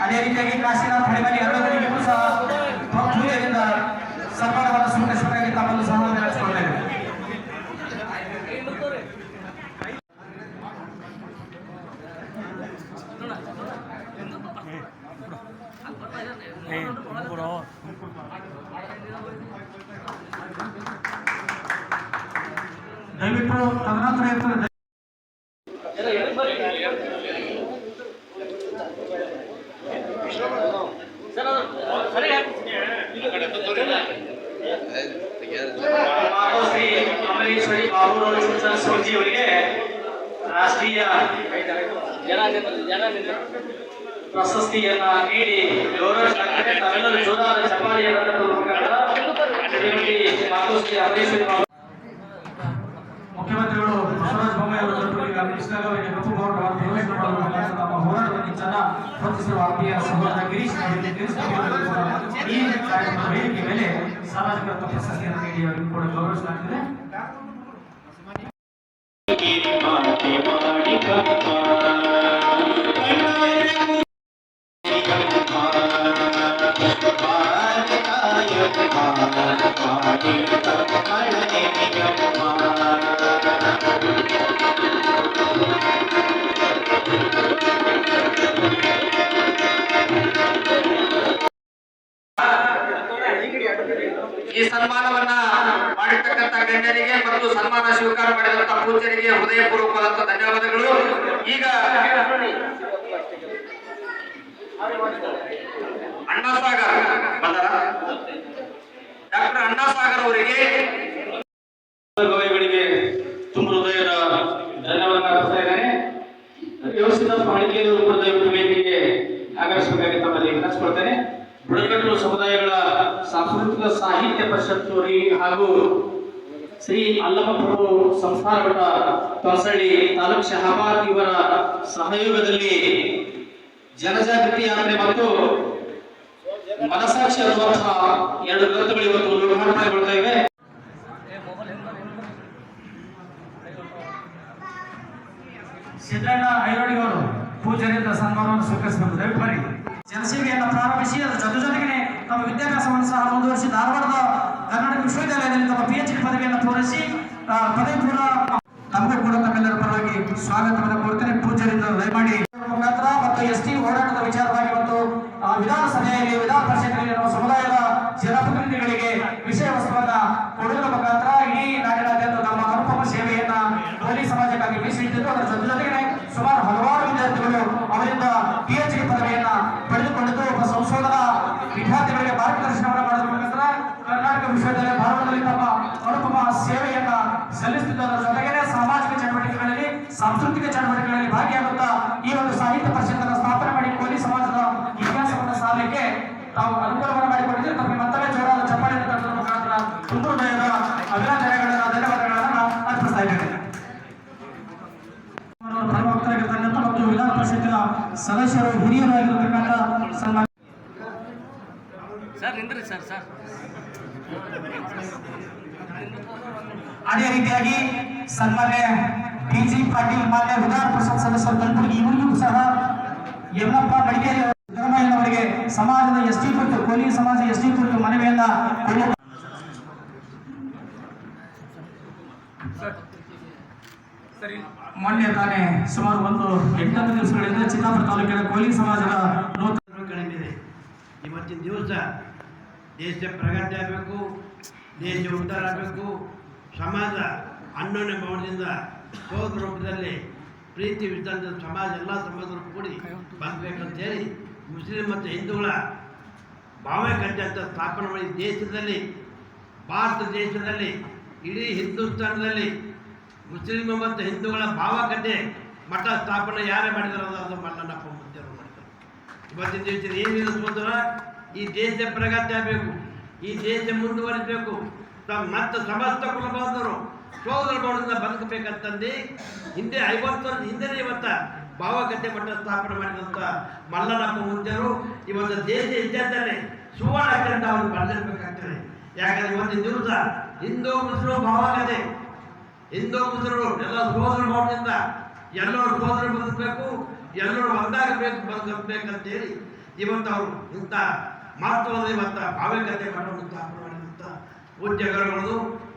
ಅದೇ ರೀತಿಯಾಗಿ ಕಾಶಿನಾಥ್ ಹಳಿಮನಿ ಅನ್ನೋದರಿಗೂ ಸಹ ಪೂಜೆಯಿಂದ ಸನ್ಮಾನವನ್ನು ಸ್ವೀಕರಿಸಬೇಕಾಗಿ ತಮ್ಮನ್ನು ಸಹ ನಡೆಸಿಕೊಂಡೇವೆ ದಯವಿಟ್ಟು ತದನಂತರ ಇರ್ತದೆ ಅಮರೇಶ್ವರಿ ಬಾಬುರವರು ಶಿಕ್ಷಣ ಅವರಿಗೆ ರಾಷ್ಟ್ರೀಯ ಪ್ರಶಸ್ತಿಯನ್ನ ನೀಡಿ ಗೌರವಿಸಲಾಗಿದೆ ತಾವೆಲ್ಲರೂ ಜೋರಾದ ಚಪ್ಪಾಳೆಯನ್ನು ಮಾತೋಶ್ರೀ ಅಮರೇಶ್ವರಿ ಬಸವರಾಜ ಬೊಮ್ಮಾಯಿ ಅವರ ಜೊತೆಗೆ ಕೃಷ್ಣಾಗ ಅವರಿಗೆ ಕಪ್ಪು ಗೌರವ ಪ್ರವೇಶ ಮಾಡುವ ಮುಖಾಂತರ ನಮ್ಮ ಹೋರಾಟದ ಕಿಚ್ಚನ್ನ ಪ್ರತಿಸಿರುವ ಆತ್ಮೀಯ ಸಹೋದರ ಗಿರೀಶ್ ಅವರಿಗೆ ಗಿರೀಶ್ ಅವರಿಗೂ ಕೂಡ ಈ ಕಾರ್ಯಕ್ರಮದ ವೇದಿಕೆ ಮೇಲೆ ಸಾಮಾಜಿಕ ಪ್ರಶಸ್ತಿಯನ್ನು ನೀಡಿ ಅವರಿಗೂ ಕೂಡ ಗೌರವಿಸಲಾಗ್ತದೆ ಪೂಜ್ಯರಿಗೆ ಹೃದಯಪೂರ್ವಕವಾದಂತ ಧನ್ಯವಾದಗಳು. ಈಗ ಅಣ್ಣಾಸಾಗರ್ ಬಂದರ? ಡಾಕ್ಟರ್ ಅಣ್ಣಾಸಾಗರ್ ಅವರಿಗೆ ಗವಾಯಿಗಳಿಗೆ ತುಂಬ ಹೃದಯದ ಧನ್ಯವಾದ ಅರ್ಪಿಸ್ತಾ ಇದ್ದೇನೆ. ವ್ಯವಸ್ಥಿತ ಮಾಳಿಕೆಯ ರೂಪದ ವೇದಿಕೆಗೆ ಆಗಮಿಸಬೇಕಾಗಿ ತಮ್ಮಲ್ಲಿ ವಿನಂತಿಸ್ಕೊಳ್ತೇನೆ ಬುಡಕಟ್ಟು ಸಮುದಾಯಗಳ ಸಾಂಸ್ಕೃತಿಕ ಸಾಹಿತ್ಯ ಪರಿಷತ್ತು ಹಾಗೂ ಶ್ರೀ ಅಲ್ಲಮ ಪ್ರಭು ಸಂಸ್ಥಾನ ಮಠ ತೊಸಳ್ಳಿ ತಾಲೂಕ್ ಶಹಾಬಾದ್ ಇವರ ಸಹಯೋಗದಲ್ಲಿ ಜನಜಾಗೃತಿ ಯಾತ್ರೆ ಮತ್ತು ಮನಸಾಕ್ಷಿ ಅನ್ನುವಂತಹ ಎರಡು ಗ್ರಂಥಗಳು ಇವತ್ತು ಲೋಕಾರ್ಪಣೆಗೊಳ್ತಾ ಇವೆ. ಸಿದ್ದಣ್ಣ ಐರೋಡಿಗವರು ಪೂಜಾರಿಯಿಂದ ಸನ್ಮಾನವನ್ನು ಸ್ವೀಕರಿಸಬೇಕು ದಯವಿಟ್ಟು ಜನಸೇವೆಯನ್ನು ಪ್ರಾರಂಭಿಸಿ, ಅದು ಜೊತೆ ಜೊತೆಗೆ ತಮ್ಮ ವಿದ್ಯಾಭ್ಯಾಸವನ್ನು ಸಹ ಮುಂದುವರಿಸಿ ಧಾರವಾಡದ ಕರ್ನಾಟಕ ವಿಶ್ವವಿದ್ಯಾಲಯದಲ್ಲಿ ತಮ್ಮ ಪಿ ಎಚ್ ಡಿ ಪದವಿಯನ್ನು ಪೂರೈಸಿ ಪದವಿ ಪೂರ್ವ ತಮಗೂ ಕೂಡ ತಮ್ಮೆಲ್ಲರ ಪರವಾಗಿ ಸ್ವಾಗತವನ್ನು ಕೋರ್ತೇನೆ. ಪೂಜಾರಿಂದ ದಯಮಾಡಿ. ಮುಖಾಂತರ ಮತ್ತು ಎಸ್ ಟಿ ಹೋರಾಟದ ವಿಚಾರವಾಗಿ ಮತ್ತು ವಿಧಾನಸಭೆಯಲ್ಲಿ, ವಿಧಾನ ಪರಿಷತ್ತಿನಲ್ಲಿ ನಮ್ಮ ಸಲ್ಲಿಸುತ್ತಿದ್ದರ. ಜೊತೆಗೆ ಸಾಮಾಜಿಕ ಚಟುವಟಿಕೆಗಳಲ್ಲಿ, ಸಾಂಸ್ಕೃತಿಕ ಚಟುವಟಿಕೆಗಳಲ್ಲಿ ಭಾಗಿಯಾಗುತ್ತಾ ಈ ಒಂದು ಸಾಹಿತ್ಯ ಪರಿಷತ್ತನ್ನು ಸ್ಥಾಪನೆ ಮಾಡಿ ಕೋಲಿ ಸಮಾಜದ ಇತಿಹಾಸವನ್ನು ಸಾರಲಿಕ್ಕೆ ತಾವು ಅನುಕೂಲವನ್ನು ಮಾಡಿಕೊಂಡಿದ್ದು ತಮಗೆ ಮತ್ತೊಮ್ಮೆ ಜೋರಾದ ಚಪ್ಪಾಳೆ ಮುಖಾಂತರ ತುಂಬ ಹೃದಯದ ಧನ್ಯವಾದಗಳನ್ನು ಧನ್ಯವಾದಗಳನ್ನ ನಾನು ಅರ್ಪಿಸ್ತಾ ಇದ್ದೇನೆ ಮತ್ತು ವಿಧಾನ ಪರಿಷತ್ತಿನ ಸದಸ್ಯರು ಹಿರಿಯರಾಗಿರ್ತಕ್ಕಂಥ ಸನ್ಮಾನ ಸರ್, ನಿಂದ್ರಿ ಸರ್ ಸರ್. ಅದೇ ರೀತಿಯಾಗಿ ಸನ್ಮಾನ್ಯ ಡಿ ಜಿ ಪಾಟೀಲ್ ಮಾನ್ಯ ವಿಧಾನ ಪರಿಷತ್ ಸದಸ್ಯರು ಕಲಬುರಗಿ ಇವರಿಗೂ ಸಹ ಯಮನಪ್ಪ ಮಡಿಕೇರಿ ಅವರು ಸಿದ್ದರಾಮಯ್ಯನವರಿಗೆ ಸಮಾಜದ ಎಸ್ ಟಿ ಕುರಿತು ಕೋಲಿ ಸಮಾಜ ಎಸ್ ಟಿ ಕುರಿತು ಮನವಿಯನ್ನ ಮೊನ್ನೆ ತಾನೇ ಸುಮಾರು ಒಂದು ಎಂಟತ್ತು ದಿವಸಗಳಿಂದ ಚಿತ್ತಾಪುರ ತಾಲೂಕಿನ ಕೋಲಿ ಸಮಾಜದ ನೂತನ ಇವತ್ತಿನ ದಿವಸ ದೇಶ ಪ್ರಗತಿ ಆಗಬೇಕು. ದೇಶ ಉದ್ಧಾರ ಆಗಬೇಕು. ಸಮಾಜ ಅನ್ಯೋನ್ಯ ಭವನದಿಂದ ಸೋದರ ರೂಪದಲ್ಲಿ ಪ್ರೀತಿ ವಿಧಾನದ ಸಮಾಜ ಎಲ್ಲ ಸಮಾಜರು ಕೂಡಿ ಬರಬೇಕಂತೇಳಿ ಮುಸ್ಲಿಂ ಮತ್ತು ಹಿಂದೂಗಳ ಭಾವೈಕ್ಯತೆ ಅಂತ ಸ್ಥಾಪನೆ ಮಾಡಿ ದೇಶದಲ್ಲಿ, ಭಾರತ ದೇಶದಲ್ಲಿ, ಇಡೀ ಹಿಂದೂಸ್ತಾನದಲ್ಲಿ ಮುಸ್ಲಿಂ ಮತ್ತು ಹಿಂದೂಗಳ ಭಾವಕತೆ ಮಠ ಸ್ಥಾಪನೆ ಯಾರೇ ಮಾಡಿದಾರೋ ಅದು ಮಲ್ಲಣ್ಣಪ್ಪ ಮುಂಚೆ ಮಾಡಿದ್ದಾರೆ. ಇವತ್ತಿನ ದಿವಸ ಸೋದರ? ಈ ದೇಶದ ಪ್ರಗತಿ ಆಗಬೇಕು. ಈ ದೇಶ ಮುಂದುವರಿಸಬೇಕು ಮತ್ತೆ ಸಮಸ್ತ ಕುಲಬಾಂಧವರು ಸೋದರ ಭಾವದಿಂದ ಬದುಕಬೇಕಂತಂದು ಹಿಂದೆ ಐವತ್ತು ವರ್ಷ ಹಿಂದೆ ಇವತ್ತ ಭಾವಗದ್ದೆ ಮಠ ಸ್ಥಾಪನೆ ಮಾಡಿದಂಥ ಮಲ್ಲನಪ್ಪ ಮುಂಜರು ಇವತ್ತು ದೇಶ ಇದ್ದಂತಾನೆ ಸುವರ್ಣ ಅತ್ಯಂತ ಅವರು ಬರೆದಿರ್ಬೇಕಾಗ್ತದೆ. ಯಾಕಂದ್ರೆ ಒಂದು ದಿವಸ ಹಿಂದೂ ಮುಸ್ಲಿಂ ಭಾವಗದೆ ಹಿಂದೂ ಮುಸ್ಲಿಮರು ಎಲ್ಲ ಸೋದರ ಭಾವದಿಂದ ಎಲ್ಲರೂ ಸೋದರ ಬದುಕಬೇಕು ಎಲ್ಲರೂ ಒಂದಾಗಬೇಕು, ಬದುಕಬೇಕಂತೇಳಿ ಇವತ್ತು ಅವರು ಇಂಥ ಮಹತ್ವದ ಇವತ್ತ ಭಾವೈಕ್ಯತೆ ಮಠವನ್ನು ಮಾಡುವಂಥ ಪೂಜ್ಯಗಳು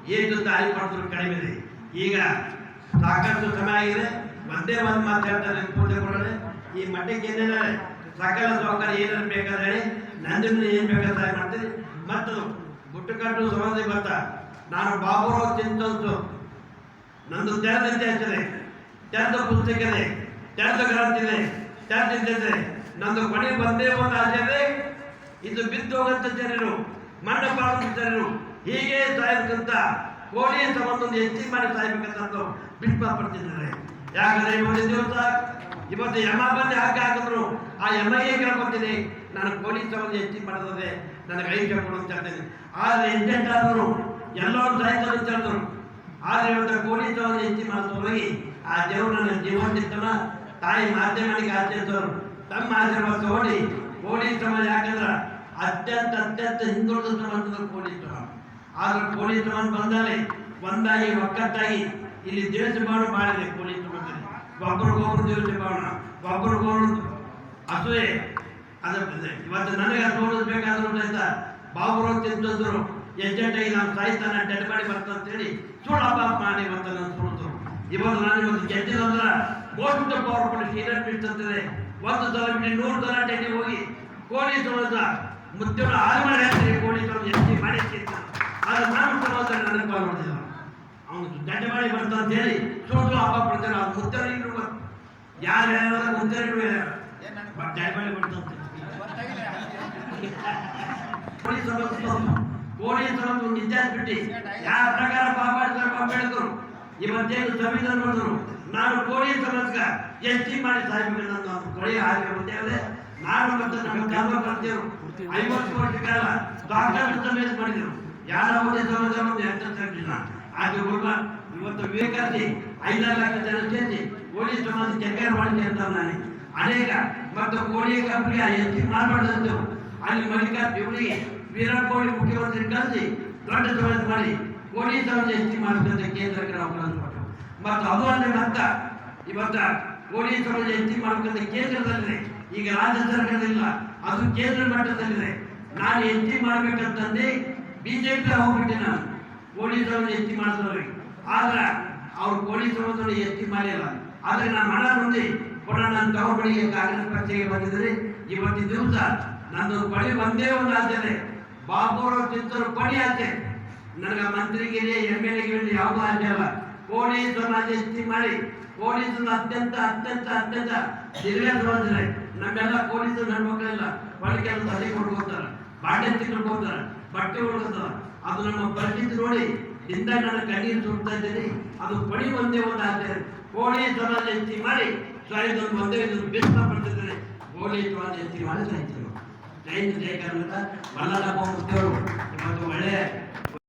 ಏನು ದಾರಿ ಮಾಡಿದ್ರು ಕಡಿಮೆ ಇದೆ. ಈಗ ಸಾಕಷ್ಟು ಸಮಯ ಆಗಿದೆ. ಒಂದೇ ಒಂದು ಮಾತು ಹೇಳ್ತಾರೆ ಕೊಡೋಣ ಈ ಮಠಕ್ಕೆ ಏನೇನಾರೆ ಸಕಲ ಸೌಕರ್ಯ ಏನೇನು ಬೇಕಾದ್ರೆ ನಂದಿನ ಏನು ಬೇಕಾದ್ರೆ ಮಾಡ್ತೀರಿ. ಮತ್ತು ಗುಟ್ಟುಕಟ್ಟು ಸಮಾಧಿ ಭತ್ತ ನಾನು ಬಾಬುರ ತಿಂತು ನಂದು ತೆರೆದ ಇತಿಹಾಸ ಇದೆ ತೆರೆದ ಪುಸ್ತಕ ಇದೆ ತೆರೆದ ಗ್ರಂಥ ಇದೆ ತೆರೆದ ನಂದು ಕೊನೆ ಬಂದೇ ಒಂದು ಆಸೆ ಇದು ಬಿದ್ದು ಹೋಗಂತ ಜನರು ಮಣ್ಣ ಜನರು, ಹೀಗೆ ಸಾಯಬೇಕಂತ ಕೋಳಿ ಸಂಬಂಧ ಹೆಚ್ಚಿಗೆ ಮಾಡಿ ಸಾಯ್ಬೇಕಂತ ಬಿಟ್ಟು ಪಡ್ತಿದ್ದಾರೆ ಯಾಕಂದ್ರೆ ಇವತ್ತು ದಿವಸ, ಇವತ್ತು ಯಮ ಬಂದು ಹಾಕಿ ಹಾಕಿದ್ರು. ಆ ಯಮಗೆ ಕೇಳ್ಕೊತೀನಿ ನಾನು ಕೋಳಿ ಸಂಬಂಧ ಹೆಚ್ಚಿಗೆ ಮಾಡಿದ್ರೆ ನನಗೆ ಐದು ಕೊಡು ಅಂತ ಹೇಳ್ತೀನಿ ಆದರೆ ಎಂಟೆಂಟ್ ಆದವರು ಎಲ್ಲರೂ ಸಾಯ್ತಾರೆ ಅಂತ ಹೇಳಿದ್ರು ಆದರೆ ಇವತ್ತು ಕೋಳಿ ಹೆಚ್ಚಿಗೆ ಮಾಡ್ತಾ ಹೋಗಿ, ಆ ದೇವರು ನನ್ನ ಜೀವನ ತಾಯಿ ಮಾಧ್ಯಮಿಕ ಆಚರಿಸೋರು. ತಮ್ಮ ಆಶೀರ್ವಾದ ತಗೊಂಡು ಕೋಳಿ ಸಮಾಜ ಯಾಕಂದ್ರೆ ಅತ್ಯಂತ ಅತ್ಯಂತ ಹಿಂದುಳಿದ ಕೋಳಿ ಸಮಾಜ ಆದ್ರೆ ಕೋಳಿ ಸಮಾಜ ಬಂದಾಲೆ ಒಂದಾಗಿ ಒಕ್ಕಟ್ಟಾಗಿ ಇಲ್ಲಿ ದೇಶ ಭಾವನೆ ಮಾಡಿದೆ ಕೋಳಿ ಒಬ್ಬರು ಒಬ್ಬರಿಗೊಬ್ರು ದೇಶ ಭಾವನ ಒಬ್ಬರಿಗೊಬ್ರು ಅಸೂಯೆ. ಅದ ಇವತ್ತು ನನಗೆ ಅದು ಓಡಿಸ್ಬೇಕಾದ್ರೂ ಅಂತ ಬಾಬುರಾವ್ ತಿಂತಂದ್ರು ಎಜೆಂಟಾಗಿ ನಾನು ಸಾಯ್ತಾನೆ ಡೆಡ್ ಮಾಡಿ ಬರ್ತಂತೇಳಿ ಸುಳ್ಳು ಹಬ್ಬ ಮಾಡಿ ನಾನು ಸುಳಿದ್ರು ಇವತ್ತು ನಾನು ಇವತ್ತು ಗೆದ್ದಿದಂದ್ರೆ ಮೋಸ್ಟ್ ಪವರ್ಫುಲ್ ಸೀನಿಯರ್ ಅಂತಂದ್ರೆ ಒಂದು ಬಿಟ್ಟು ನೂರು ಡೆಲ್ಲಿ ಹೋಗಿ ಕೋಳಿ ತೊಳೆದ ಮುದ್ದೆಗಳು ಆರು ಮಾಡಿ ಹಾಕ್ತೀರಿ ಕೋಳಿ ತೊಳೆದು ಎತ್ತಿ ಮಾಡಿ ಅಂತ ಆದ್ರೆ ನಾನು ತೊಳೆದ ನನಗೆ ಕಾಲ್ ಮಾಡಿದ್ದೆ ಅವನು ದಡ್ಡ ಮಾಡಿ ಬರ್ತಾ ಅಂತ ಹೇಳಿ ಸುಳ್ಳು ಹಬ್ಬ ಪಡ್ತಾರೆ ಅದು ಮುದ್ದೆ ಇರುವ ಯಾರು ಹೇಳೋದ ಮುದ್ದೆ ಇರುವ ಮಾಡಿ ಬರ್ತಾ ಕೋಳಿ ತೊಳೆದು ಕೋಳಿ ತೊಳೆದು ಇತಿಹಾಸ ಬಿಟ್ಟು ಯಾವ ಪ್ರಕಾರ ಪಾಪ ಸಾಹೇಬ್ ಅಂಬೇಡ್ಕರ್ ಮಧ್ಯೆ ಸಂವಿಧಾನ ಬಂದರು. ನಾನು ಕೋಳಿ ಸಮಸ್ಯೆ ಎಷ್ಟಿ ಮಾಡಿ ಸಾಯ್ಬೇಕಂತ ನಾನು ಹಾಕಿ ಹಾಗೆ ಬಂದೇವೆ ನಾನು ಮತ್ತೆ ನಮ್ಮ ಗ್ರಾಮ ಬರ್ತೀವಿ ಐವತ್ತು ವರ್ಷ ಕಾಲ ಡಾಕ್ಟರ್ ಸಮೇತ ಮಾಡಿದ್ರು. ಯಾರ ಒಂದೇ ಸಮಾಜ ಒಂದು ಎಂಟು ಆದ್ರೆ ಗುರುಗ ಇವತ್ತು ವಿವೇಕಾದಿ ಐದಾರು ಲಕ್ಷ ಜನ ಸೇರಿಸಿ ಕೋಳಿ ಸಮಾಜ ಕೆಂಗೇರ್ ಮಾಡಿದೆ ಅಂತ ನಾನು. ಅನೇಕ ಮತ್ತು ಕೋಳಿ ಕಂಪ್ನಿಯ ಎಷ್ಟಿ ಮಾಡಬಾರ್ದು ಅಲ್ಲಿ ಮಲ್ಲಿಕಾರ್ಜುನಿಗೆ ಕೊಹ್ಲಿ ಮುಖ್ಯಮಂತ್ರಿ ಕಳಿಸಿ ದೊಡ್ಡ ಸಮಾಜ ಮಾಡಿ ಸಮಾಜ ಹೆಚ್ಚು ಮಾಡಬೇಕಂತ ಕೇಂದ್ರಕ್ಕೆ ನಾವು ಕಳಿಸ್ ಕೊಟ್ಟರು ಮತ್ತು ಅದು ಅಲ್ಲ ಮತ್ತ ಇವತ್ತ ಸಮಾಜ ಹೆಚ್ಚು ಮಾಡಬೇಕಂತ ಕೇಂದ್ರದಲ್ಲಿದೆ. ಈಗ ರಾಜ್ಯ ಸರ್ಕಾರದಲ್ಲಿಲ್ಲ, ಅದು ಕೇಂದ್ರ ಮಟ್ಟದಲ್ಲಿದೆ. ನಾನು ಎಸ್ಟಿ ಮಾಡ್ಬೇಕಂತಂದು ಬಿಜೆಪಿ ಹೋಗ್ಬಿಟ್ಟೆ ನಾನು. ಸಮಾಜ ಹೆಚ್ಚು ಮಾಡಿದವ್ರಿಗೆ ಆದ್ರೆ ಅವ್ರು ಸಮಾಜವನ್ನು ಹೆಚ್ಚು ಮಾಡಿಲ್ಲ ಆದ್ರೆ ನಾನು ಹಣ ಬಂದು ಕೊಡೋಣ ನನ್ನ ತವ್ರ ಬಳಿಗೆ ಕಾಂಗ್ರೆಸ್ ಪಕ್ಷಕ್ಕೆ ಬಂದಿದ್ರೆ ಇವತ್ತಿನ ದಿವಸ ನನ್ನದು ಬಳಿ ಒಂದೇ ಒಂದು ಆಚೆ ಬಾಬು ಬಾಬುರಾವ್ ಚಿತ್ತೂರು ಪಡಿ ಆಸೆ ನನಗೆ ಮಂತ್ರಿಗಿರಿ ಎಂ ಎಲ್ ಎಗಿರಿ ಯಾವುದೂ ಕೋಳಿ ಸಮಾಜ ಹೆಚ್ಚು ಮಾಡಿ. ಸಮಾಜ ಅತ್ಯಂತ ಅತ್ಯಂತ ಅತ್ಯಂತ ದಿವ್ಯ ಇದೆ ನಮ್ಮೆಲ್ಲ ಕೋಳಿಸು ನನ್ನ ಮಕ್ಕಳೆಲ್ಲ ಒಳಗೆ ಕೆಲಸ ಅಲ್ಲಿ ಕೊಡ್ಕೋತಾರೆ ಬಾಂಡೆ ತಿಳ್ಕೊತಾರೆ ಬಟ್ಟೆ ಹೊಡ್ಕೋತಾರೆ ಅದು ನಮ್ಮ ಪರಿಸ್ಥಿತಿ ನೋಡಿ. ಇಂದ ನನ್ನ ಕಣ್ಣೀರು ಸುಡ್ತಾ ಇದ್ದೀನಿ. ಅದು ಪಡಿ ಒಂದೇ ಒಂದು ಆಗ್ತದೆ ಕೋಳಿ ಜಯಂತಿ ಮಾಡಿ. ಒಂದು ಒಂದೇ ಇದನ್ನು ಬಿಸ್ತ ಪಡ್ತಿದ್ದಾರೆ ಕೋಳಿ ಜಯಂತಿ ಮಾಡಿ ಸಾಯ್ತೀವಿ ಜೈನ್ ಜಯ ಕರ್ನಾಟಕ. ಮಲ್ಲಪ್ಪ ಮುತ್ತೇವರು ಇವತ್ತು ಒಳ್ಳೆಯ